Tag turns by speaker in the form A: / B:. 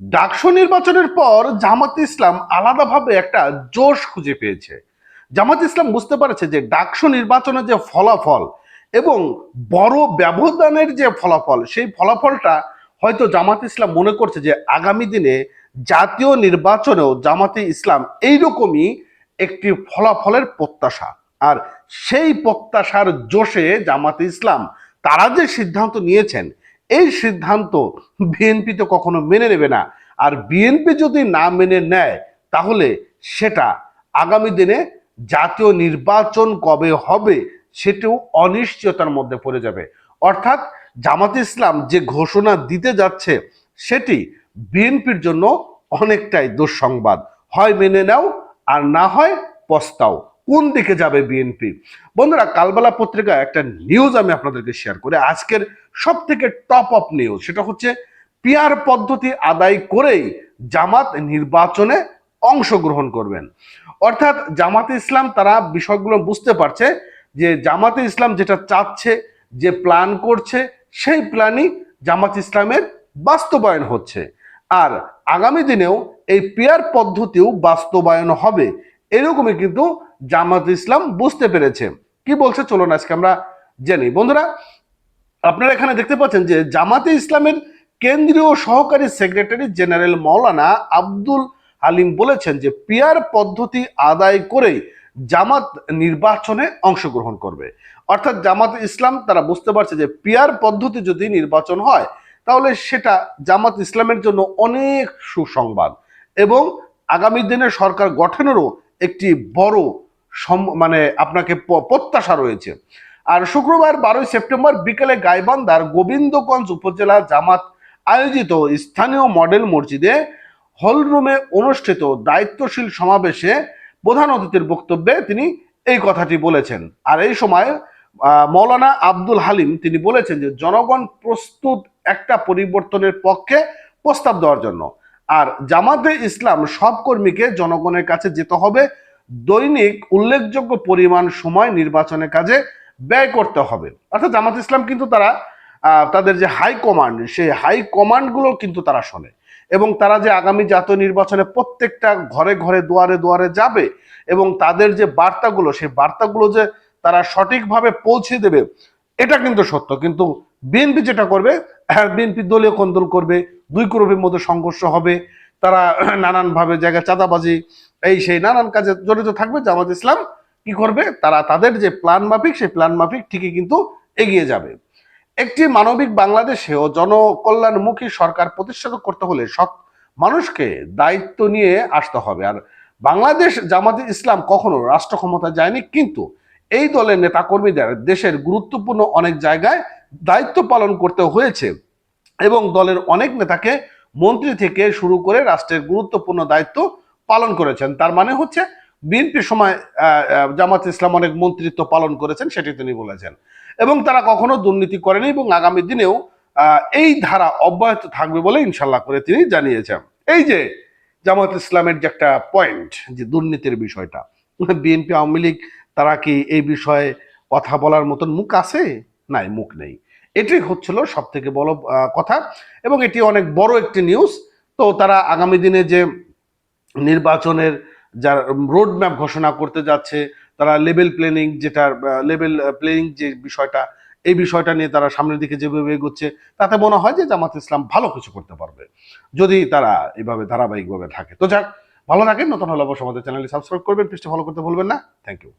A: ডাকসু নির্বাচনের পর জামাত ইসলাম আলাদাভাবে একটা জোশ খুঁজে পেয়েছে। জামাত ইসলাম বুঝতে পারছে যে ডাকসু নির্বাচনের যে ফলাফল এবং বড় ব্যবধানের যে ফলাফল, সেই ফলাফলটা হয়তো জামাত ইসলাম মনে করছে যে আগামী দিনে জাতীয় নির্বাচনেও জামাতে ইসলাম এইরকমই একটি ফলাফলের প্রত্যাশা। আর সেই প্রত্যাশার জোশে জামাতে ইসলাম, তারা যে সিদ্ধান্ত নিয়েছেন এই সিদ্ধান্ত বিএনপি তো কখনো মেনে নেবে না। আর বিএনপি যদি না মেনে নেয়, তাহলে সেটা আগামী দিনে জাতীয় নির্বাচন কবে হবে সেটিও অনিশ্চয়তার মধ্যে পড়ে যাবে। অর্থাৎ জামাত ইসলাম যে ঘোষণা দিতে যাচ্ছে, সেটি বিএনপির জন্য অনেকটাই দুঃসংবাদ। হয় মেনে নাও, আর না হয় পস্তাও। কোন দিকে যাবে বিএনপি? বন্ধুরা, কালবেলা পত্রিকায় একটা নিউজ আমি আপনাদেরকে শেয়ার করি। আজকের সব থেকে টপ অফ নিউজ সেটা হচ্ছে পিয়ার পদ্ধতি আদায় করেই জামাত নির্বাচনে অংশগ্রহণ করবেন। অর্থাৎ জামাতে ইসলাম, তারা বিষয়গুলো বুঝতে পারছে যে জামাতে ইসলাম যেটা চাচ্ছে, যে প্ল্যান করছে, সেই প্ল্যানই জামাত ইসলামের বাস্তবায়ন হচ্ছে। আর আগামী দিনেও এই পেয়ার পদ্ধতিও বাস্তবায়ন হবে। এরকমই কিন্তু জামাত ইসলাম বুঝতে পেরেছে। কি বলছে? চলুন আজকে আমরা জানি বন্ধুরা, আপনারা এখানে দেখতে পাচ্ছেন যে জামাতে ইসলামের কেন্দ্রীয় সহকারী সেক্রেটারি জেনারেল মৌলানা আব্দুল হালিম বলেছেন যে পিয়ার পদ্ধতি আদায় করেই জামাত নির্বাচনে অংশগ্রহণ করবে। অর্থাৎ জামাত ইসলাম, তারা বুঝতে পারছে যে পিয়ার পদ্ধতি যদি নির্বাচন হয়, তাহলে সেটা জামাত ইসলামের জন্য অনেক সুসংবাদ এবং আগামী দিনে সরকার গঠনেরও একটি বড় সম- মানে আপনাকে প্রত্যাশা রয়েছে। আর শুক্রবার বারোই সেপ্টেম্বর বিকেলে গাইবান্ধার গোবিন্দগঞ্জ উপজেলা জামাত আয়োজিত স্থানীয় মডেল মসজিদে হলরুমে অনুষ্ঠিত দায়িত্বশীল সমাবেশে প্রধান অতিথির বক্তব্যে তিনি এই কথাটি বলেছেন। আর এই সময় মৌলানা আব্দুল হালিম তিনি বলেছেন যে, জনগণ প্রস্তুত একটা পরিবর্তনের পক্ষে প্রস্তাব দেওয়ার জন্য। আর জামাতে ইসলাম সব কর্মীকে জনগণের কাছে যেতে হবে। দৈনিক উল্লেখযোগ্য পরিমাণ সময় নির্বাচনের কাজে ব্যয় করতে হবে। অর্থাৎ জামাত ইসলাম কিন্তু তারা তাদের যে হাই কমান্ড সেই হাই কমান্ডগুলো কিন্তু তারা শোনে। এবং তারা যে আগামী জাতীয় নির্বাচনে প্রত্যেকটা ঘরে ঘরে, দুয়ারে দুয়ারে যাবে এবং তাদের যে বার্তাগুলো, সেই বার্তাগুলো যে তারা সঠিকভাবে পৌঁছে দেবে, এটা কিন্তু সত্য। কিন্তু বিএনপি যেটা করবে বিএনপি দলীয় কন্দল করবে, দুই গ্রুপের মধ্যে সংঘর্ষ হবে, তারা নানানভাবে জায়গায় চাঁদাবাজি, এই সেই নানান কাজে জড়িত থাকবে, জামাত ইসলাম কি করবে? তারা তাদের যে প্ল্যান মাফিক, সেই প্ল্যান মাফিক ঠিকই কিন্তু এগিয়ে যাবে। একটি মানবিক বাংলাদেশে ও জনকল্যাণমুখী সরকার প্রতিষ্ঠা করতে হলে সব মানুষকে দায়িত্ব নিয়ে আসতে হবে। আর বাংলাদেশ জামাতে ইসলাম কখনো রাষ্ট্র ক্ষমতা যায়নি, কিন্তু এই দলের নেতাকর্মীদের দেশের গুরুত্বপূর্ণ অনেক জায়গায় দায়িত্ব পালন করতে হয়েছে এবং দলের অনেক নেতাকে মন্ত্রী থেকে শুরু করে রাষ্ট্রের গুরুত্বপূর্ণ দায়িত্ব পালন করেছেন। তার মানে হচ্ছে বিএনপির সময় জামাত ইসলাম অনেক মন্ত্রিত্ব পালন করেছেন, সেটি তিনি বলেছেন। এবং তারা কখনো দুর্নীতি করেনি এবং আগামী দিনেও এই ধারা অব্যাহত থাকবে বলে ইনশাল্লাহ করে তিনি জানিয়েছেন। এই যে জামাত ইসলামের যে একটা পয়েন্ট যে দুর্নীতির বিষয়টা, বিএনপি আওয়ামী লীগ, তারা কি এই বিষয়ে কথা বলার মতন মুখ আছে? নাই, মুখ নেই। এটি হচ্ছিল সব থেকে বড় কথা এবং এটি অনেক বড় একটি নিউজ তো তারা আগামী দিনে যে নির্বাচনের যার রোড ম্যাপ ঘোষণা করতে যাচ্ছে, তারা লেভেল প্ল্যানিং যেটা লেভেল প্লেনিং যে বিষয়টা, এই বিষয়টা নিয়ে তারা সামনের দিকে যেভাবে এগোচ্ছে, তাতে মনে হয় যে জামাত ইসলাম ভালো কিছু করতে পারবে, যদি তারা এভাবে ধারাবাহিকভাবে থাকে। তো যাক, ভালো থাকেন, নতুন হলে অবশ্য আমাদের চ্যানেলটি সাবস্ক্রাইব করবেন, পেজটি ফলো করতে ভুলবেন না। Thank you